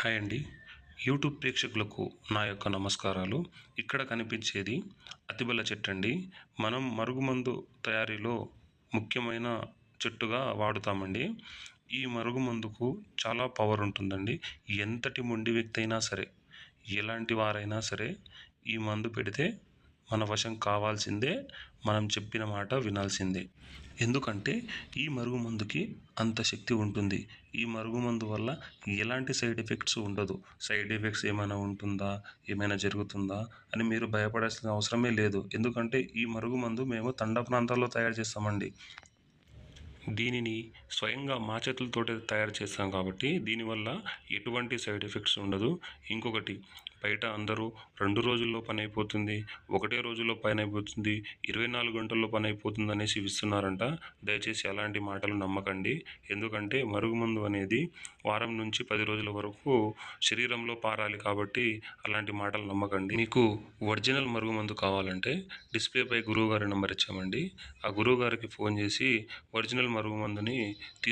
Hi అండి. YouTube ప్రేక్షకులకు నా యొక్క నమస్కారాలు. ఇక్కడ కనిపించేది అతిబల చెట్టు అండి మనం మరుగుమందు తయారీలో ముఖ్యమైన చెట్టుగా వాడుతామండి. ఈ మరుగుమందుకు చాలా పవర్ ఉంటుందండి. ఎంతటి మొండి వ్యక్తి అయినా సరే ఎలాంటి వారైనా సరే ఈ మందు పెడితే మన వశం కావాల్సిందే మనం చెప్పిన మాట వినాల్సిందే. ఎందుకంటే ఈ మరుగుమందుకి అంత శక్తి ఉంటుంది. ఈ మరుగుమందు వల్ల ఎలాంటి సైడ్ ఎఫెక్ట్స్ ఉండదు. సైడ్ ఎఫెక్ట్స్ ఏమైనా ఉంటుందా? ఏమైనా జరుగుతుందా? అని మీరు భయపడాల్సిన అవసరమే లేదు. ఎందుకంటే ఈ మరుగుమందు మేము తండ ప్రాంతాల్లో తయారు చేస్తామండి. దీనిని స్వయంగా మా చేతులతోటే తయారు చేస్తాం కాబట్టి దీనివల్ల ఎటువంటి సైడ్ ఎఫెక్ట్స్ ఉండదు. ఇంకొకటి బయట అందరూ రెండు రోజుల్లో పని అయిపోతుంది ఒకటే రోజుల్లో పని అయిపోతుంది ఇరవై నాలుగు గంటల్లో పని అయిపోతుంది అనేసి ఇస్తున్నారంట. దయచేసి అలాంటి మాటలు నమ్మకండి. ఎందుకంటే మరుగుమందు అనేది వారం నుంచి పది రోజుల వరకు శరీరంలో పారాలి కాబట్టి అలాంటి మాటలు నమ్మకండి. మీకు ఒరిజినల్ మరుగుమందు కావాలంటే డిస్ప్లేపై గురువుగారి నెంబర్ ఇచ్చామండి. ఆ గురువు గారికి ఫోన్ చేసి ఒరిజినల్ మరుగుమందుని తీ